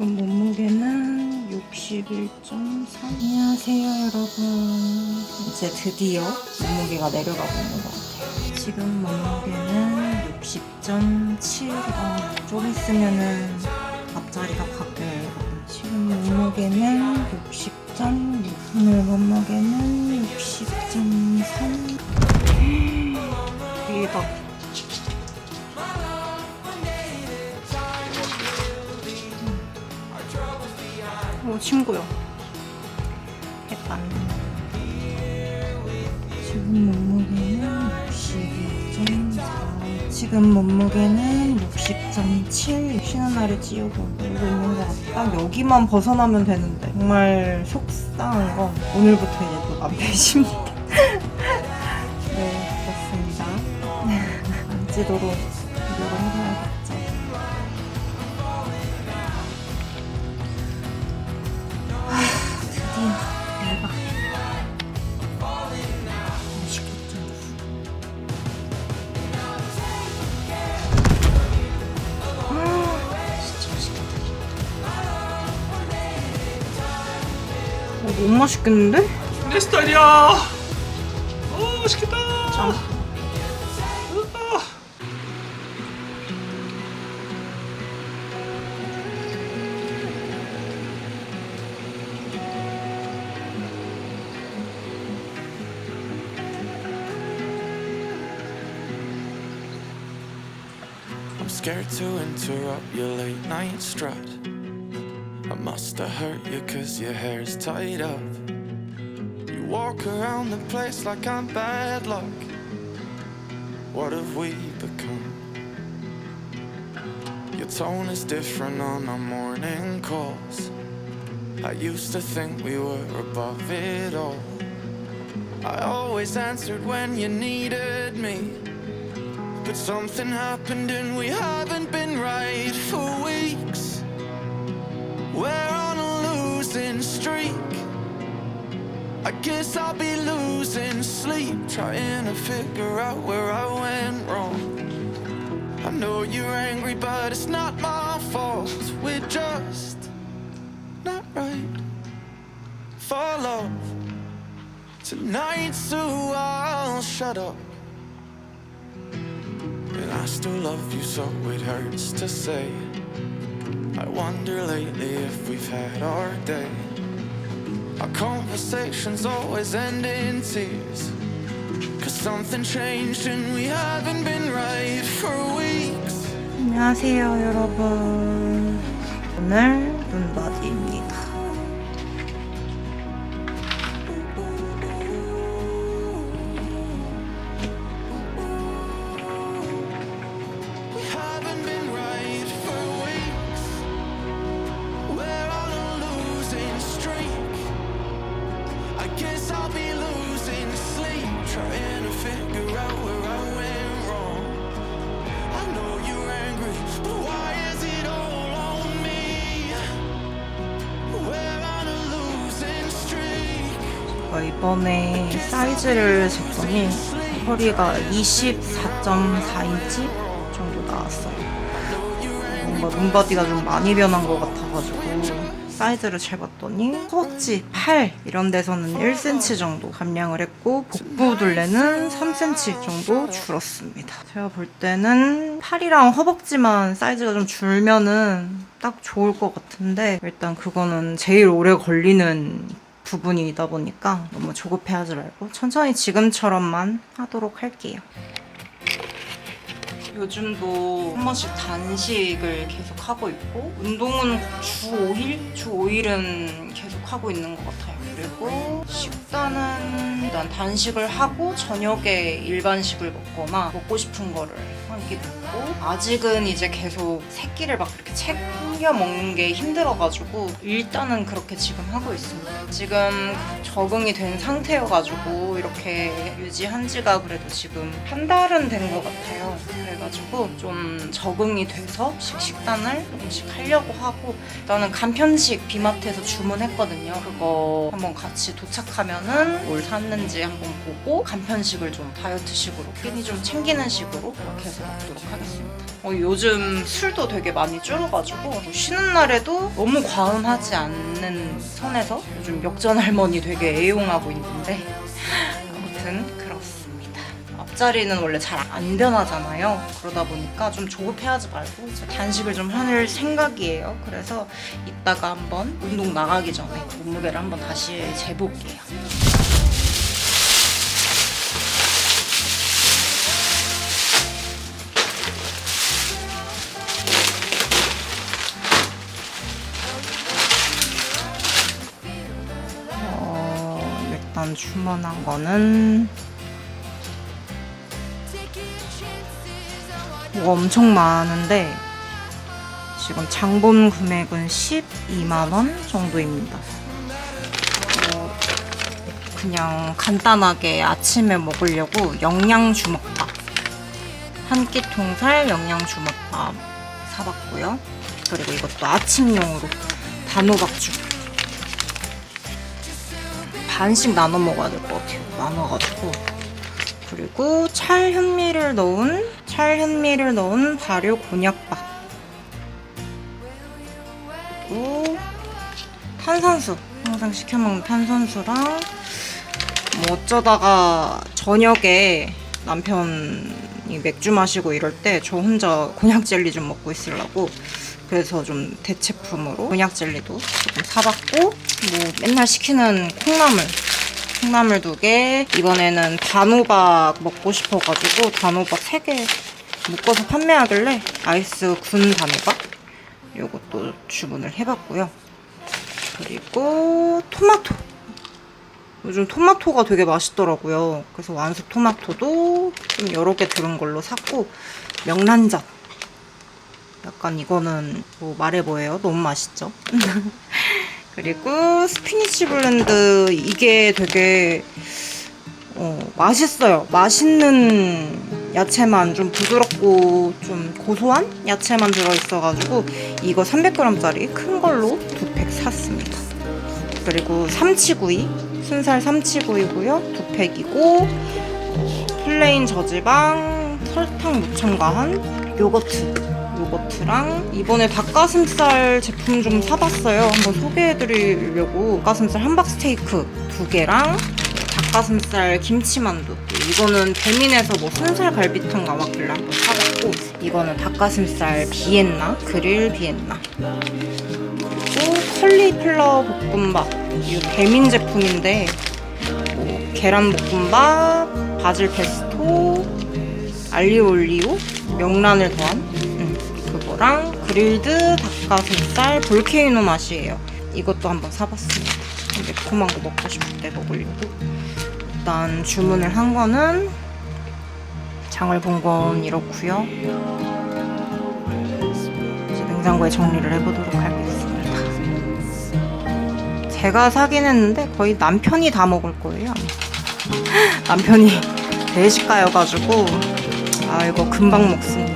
지금 몸무게는 61.3. 안녕하세요, 여러분. 이제 드디어 몸무게가 내려가고 있는 것 같아요. 지금 몸무게는 60.7. 아, 좀 있으면은 앞자리가 바뀌어요, 여러분. 지금 몸무게는 60.6. 오늘 몸무게는 60.3. 대박. 친구요. 햇반. 지금 몸무게는 62.4. 지금 몸무게는 60.7. 쉬는 날에 찌우고 놀고 있는 것 같아. 딱 여기만 벗어나면 되는데. 정말 속상한 건 오늘부터 이제 또 남편입니다. 네, 그렇습니다. 안 찌도록 맛있겠다 어, 너무 맛있겠는데? 내 스타일이야. 오 맛있겠다. 짱 으아. I'm scared to interrupt your late night strut. I must have hurt you cause your hair's tied up. Walk around the place like I'm bad luck. What have we become? Your tone is different on our morning calls. I used to think we were above it all. I always answered when you needed me. But something happened and we haven't been right for weeks. We're on a losing streak. I guess I'll be losing sleep trying to figure out where I went wrong. I know you're angry, but it's not my fault. We're just not right for love tonight, so I'll shut up. And I still love you, so it hurts to say. I wonder lately if we've had our day. Our conversations always end in tears. Cause something changed and we haven't been right for weeks. 안녕하세요 여러분 오늘 이번에 사이즈를 쟀더니 허리가 24.4인치 정도 나왔어요. 뭔가 눈바디가 좀 많이 변한 것 같아가지고 사이즈를 재봤더니 허벅지, 팔 이런 데서는 1cm 정도 감량을 했고 복부 둘레는 3cm 정도 줄었습니다. 제가 볼 때는 팔이랑 허벅지만 사이즈가 좀 줄면은 딱 좋을 것 같은데 일단 그거는 제일 오래 걸리는 부분이다 보니까 너무 조급해 하지 말고 천천히 지금처럼만 하도록 할게요. 요즘도 한 번씩 단식을 계속 하고 있고 운동은 주 5일? 주 5일은 계속 하고 있는 것 같아요. 그리고 식단은 일단 단식을 하고 저녁에 일반식을 먹거나 먹고 싶은 거를 한 끼 먹고 아직은 이제 계속 새끼를 막 그렇게 챙겨 먹는 게 힘들어가지고 일단은 그렇게 지금 하고 있습니다. 지금 적응이 된 상태여가지고 이렇게 유지한 지가 그래도 지금 한 달은 된 것 같아요. 그래가지고 좀 적응이 돼서 식- 식단을 조금씩 하려고 하고 나는 간편식 비마트에서 주문했거든요. 그거 한번 같이 도착하면은 뭘 샀는지 한번 보고 간편식을 좀 다이어트식으로 끼니 좀 챙기는 식으로 그렇게 해서 먹도록 하겠습니다. 어, 요즘 술도 되게 많이 줄어가지고 쉬는 날에도 너무 과음하지 않는 선에서 요즘 역전 할머니 되게 애용하고 있는데 아무튼 그렇습니다. 앞자리는 원래 잘 안 변하잖아요. 그러다 보니까 좀 조급해하지 말고 단식을 좀할 생각이에요. 그래서 이따가 한번 운동 나가기 전에 몸무게를 한번 다시 재볼게요. 어, 일단 주문한 거는 뭐 엄청 많은데 지금 장본 금액은 12만 원 정도입니다. 어, 그냥 간단하게 아침에 먹으려고 영양 주먹밥 한 끼 통살 영양 주먹밥 사봤고요. 그리고 이것도 아침용으로 단호박죽 반씩 나눠 먹어야 될 것 같아요. 나눠가지고. 그리고 찰현미를 넣은 찰현미를 넣은 발효 곤약밥. 그리고 탄산수. 항상 시켜 먹는 탄산수랑 뭐 어쩌다가 저녁에 남편이 맥주 마시고 이럴 때 저 혼자 곤약 젤리 좀 먹고 있으려고 그래서 좀 대체품으로 곤약 젤리도 조금 사봤고 뭐 맨날 시키는 콩나물 콩나물 두 개 이번에는 단호박 먹고 싶어가지고 단호박 세 개 묶어서 판매하길래 아이스 군 단호박? 요것도 주문을 해봤고요. 그리고 토마토. 요즘 토마토가 되게 맛있더라고요. 그래서 완숙 토마토도 좀 여러 개 들은 걸로 샀고 명란젓 약간 이거는 뭐 말해 뭐예요? 너무 맛있죠? 그리고 스피니치 블렌드 이게 되게 어, 맛있어요. 맛있는 야채만 좀 부드럽고 좀 고소한 야채만 들어있어가지고 이거 300g짜리 큰 걸로 두 팩 샀습니다. 그리고 삼치구이 순살 삼치구이고요. 두 팩이고 어, 플레인 저지방 설탕 무첨가한 요거트 요거트랑 이번에 닭가슴살 제품 좀 사봤어요. 한번 소개해드리려고. 닭가슴살 함박 스테이크 두 개랑 닭가슴살 김치만두. 이거는 배민에서 뭐 순살 갈비탕 나왔길래 한번 사봤고 이거는 닭가슴살 비엔나 그릴 비엔나. 그리고 컬리플라워 볶음밥. 이 배민 제품인데 뭐 계란 볶음밥 바질 페스토 알리오 올리오 명란을 더한 거랑 그릴드 닭가슴살 볼케이노 맛이에요. 이것도 한번 사봤습니다. 매콤한 거 먹고 싶을 때 먹으려고. 일단 주문을 한 거는 장을 본 건 이렇고요. 이제 냉장고에 정리를 해보도록 하겠습니다. 제가 사긴 했는데 거의 남편이 다 먹을 거예요. 남편이 대식가여가지고 아 이거 금방 먹습니다.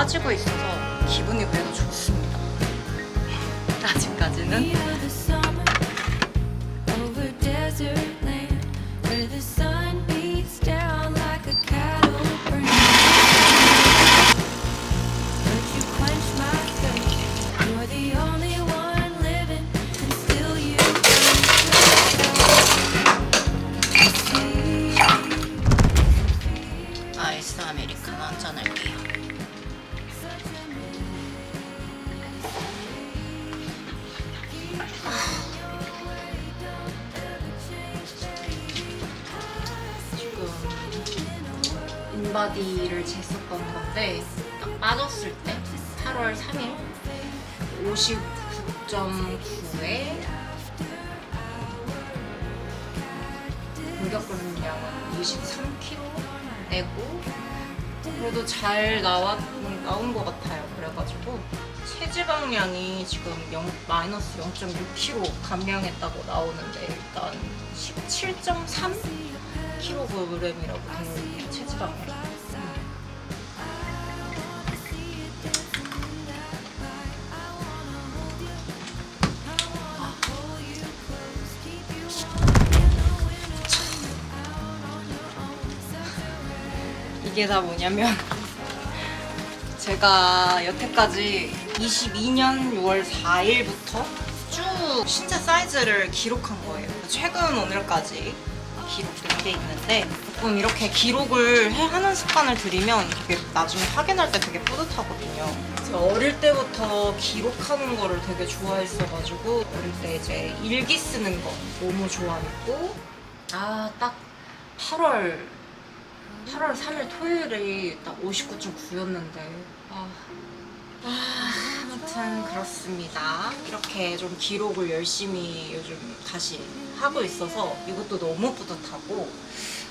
잘 빠지고 있어서 기분이 그래도 좋습니다. 아직까지는 바디를 쟀었던 건데 딱 빠졌을 때 8월 3일 59.9에 공격 근량은 23kg 내고 그래도 잘 나왔, 나온 것 같아요. 그래가지고 체지방량이 지금 0, 마이너스 0.6kg 감량했다고 나오는데 일단 17.3kg이라고 되어 있네요. 체지방량. 이게 다 뭐냐면 제가 여태까지 22년 6월 4일부터 쭉 신체 사이즈를 기록한 거예요. 최근 오늘까지 기록된 게 있는데 조금 이렇게 기록을 해- 하는 습관을 들이면 되게 나중에 확인할 때 되게 뿌듯하거든요. 제가 어릴 때부터 기록하는 거를 되게 좋아했어가지고 어릴 때 이제 일기 쓰는 거 너무 좋아했고 아 딱 8월 8월 3일 토요일이 딱 59.9였는데 아, 아, 아무튼 그렇습니다. 이렇게 좀 기록을 열심히 요즘 다시 하고 있어서 이것도 너무 뿌듯하고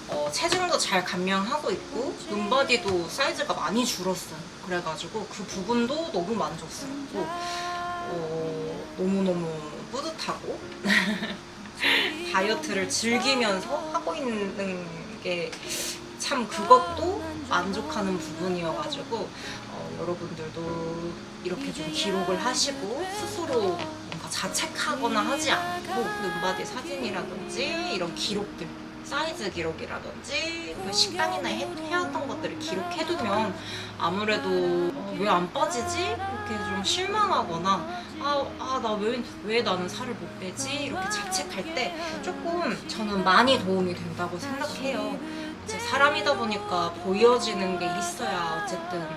어, 체중도 잘 감량하고 있고 눈바디도 사이즈가 많이 줄었어요. 그래가지고 그 부분도 너무 만족스럽고 어, 너무너무 뿌듯하고 다이어트를 즐기면서 하고 있는 게 참 그것도 만족하는 부분이어가지고 어, 여러분들도 이렇게 좀 기록을 하시고 스스로 뭔가 자책하거나 하지 않고 눈바디 사진이라든지 이런 기록들 사이즈 기록이라든지 그 식단이나 해, 해왔던 것들을 기록해두면 아무래도 왜안 빠지지? 이렇게 좀 실망하거나 아, 아, 나 왜, 왜 나는 살을 못 빼지? 이렇게 자책할 때 조금 저는 많이 도움이 된다고 생각해요. 이제 사람이다 보니까 보여지는 게 있어야 어쨌든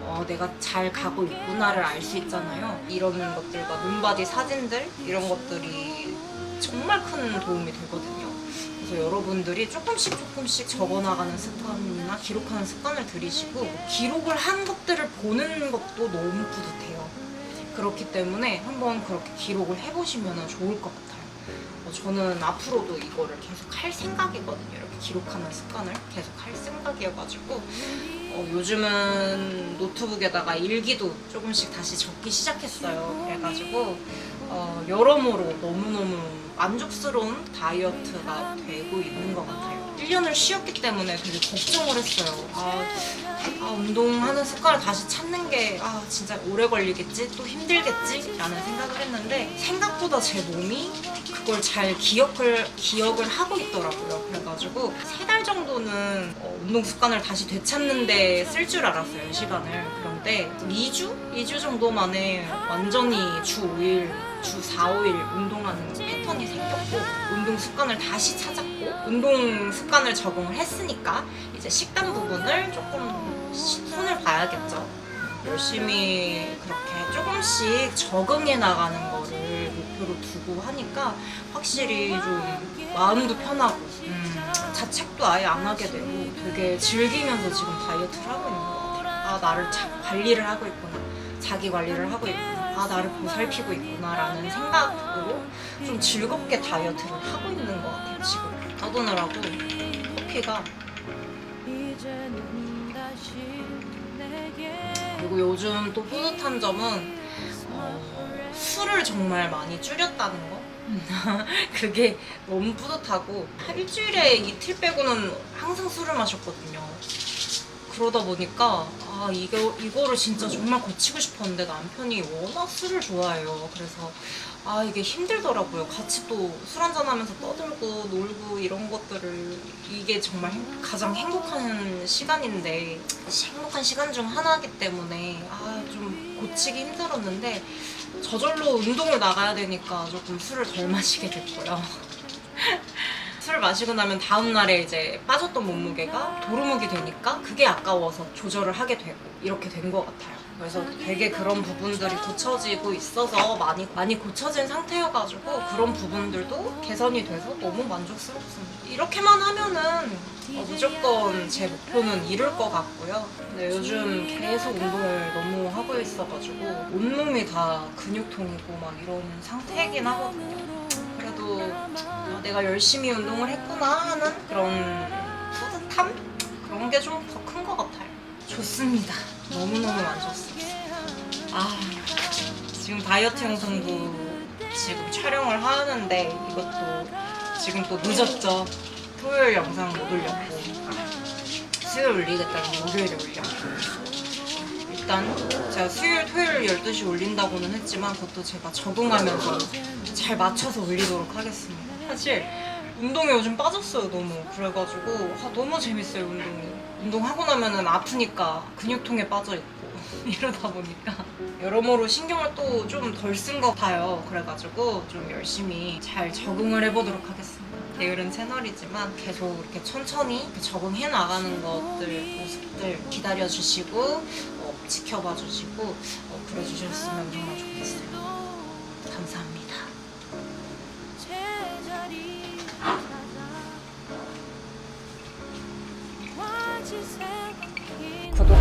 어, 내가 잘 가고 있구나를 알 수 있잖아요. 이런 것들과 눈바디 사진들 이런 것들이 정말 큰 도움이 되거든요. 그래서 여러분들이 조금씩 조금씩 적어나가는 습관이나 기록하는 습관을 들이시고 기록을 한 것들을 보는 것도 너무 뿌듯해요. 그렇기 때문에 한번 그렇게 기록을 해보시면 좋을 것 같아요. 어, 저는 앞으로도 이거를 계속 할 생각이거든요. 이렇게 기록하는 습관을 계속 할 생각이어가지고 어, 요즘은 노트북에다가 일기도 조금씩 다시 적기 시작했어요. 그래가지고 어, 여러모로 너무너무 만족스러운 다이어트가 되고 있는 것 같아요. 1년을 쉬었기 때문에 되게 걱정을 했어요. 아, 아, 운동하는 습관을 다시 찾는 게 아, 진짜 오래 걸리겠지? 또 힘들겠지? 라는 생각을 했는데 생각보다 제 몸이 그걸 잘 기억을, 기억을 하고 있더라고요. 그래가지고 세 달 정도는 어, 운동 습관을 다시 되찾는데 쓸 줄 알았어요, 시간을. 그런데 2주? 2주 정도 만에 완전히 주 5일, 주 4, 5일 운동하는 패턴이 생겼고 운동 습관을 다시 찾았고 운동 습관을 적응을 했으니까 이제 식단 부분을 조금 시- 손을 봐야겠죠. 열심히 그렇게 조금씩 적응해 나가는 거를 목표로 두고 하니까 확실히 좀 마음도 편하고 음, 자책도 아예 안 하게 되고 되게 즐기면서 지금 다이어트를 하고 있는 것 같아요. 아 나를 자, 관리를 하고 있구나. 자기 관리를 하고 있구나. 아 나를 보살피고 있구나라는 생각으로 좀 즐겁게 다이어트를 하고 있는 것 같아요 지금. 떠도느라고 커피가 그리고 요즘 또 뿌듯한 점은 어, 술을 정말 많이 줄였다는 거. 그게 너무 뿌듯하고 일주일에 이틀 빼고는 항상 술을 마셨거든요. 그러다 보니까 아 이거 이거를 진짜 정말 고치고 싶었는데 남편이 워낙 술을 좋아해요. 그래서 아 이게 힘들더라고요. 같이 또 술 한잔 하면서 떠들고 놀고 이런 것들을 이게 정말 행- 가장 행복한 시간인데 행복한 시간 중 하나이기 때문에 아 좀 고치기 힘들었는데 저절로 운동을 나가야 되니까 조금 술을 덜 마시게 됐고요. 술을 마시고 나면 다음 날에 이제 빠졌던 몸무게가 도루묵이 되니까 그게 아까워서 조절을 하게 되고 이렇게 된 것 같아요. 그래서 되게 그런 부분들이 고쳐지고 있어서 많이 많이 고쳐진 상태여가지고 그런 부분들도 개선이 돼서 너무 만족스럽습니다. 이렇게만 하면은 어, 무조건 제 목표는 이룰 것 같고요. 근데 요즘 계속 운동을 너무 하고 있어가지고 온몸이 다 근육통이고 막 이런 상태이긴 하거든요. 그래도 어, 내가 열심히 운동을 했구나 하는 그런 뿌듯함? 그런 게 좀 더 큰 것 같아요. 좋습니다. 너무너무 만족스럽습니다. 아, 지금 다이어트 영상도 지금 촬영을 하는데 이것도 지금 또 늦었죠. 토요일 영상 못 올렸고 수요일 올리겠다는 목요일에 올렸고 일단 제가 수요일, 토요일 12시 올린다고는 했지만 그것도 제가 적응하면서 잘 맞춰서 올리도록 하겠습니다. 사실 운동에 요즘 빠졌어요 너무. 그래가지고 아, 너무 재밌어요 운동이. 운동하고 나면은 아프니까 근육통에 빠져있고 이러다 보니까. 여러모로 신경을 또 좀 덜 쓴 것 같아요. 그래가지고 좀 열심히 잘 적응을 해보도록 하겠습니다. 게으른 채널이지만 계속 이렇게 천천히 적응해 나가는 것들 모습들 기다려주시고 어, 지켜봐 주시고 어, 그래주셨으면 정말 좋겠어요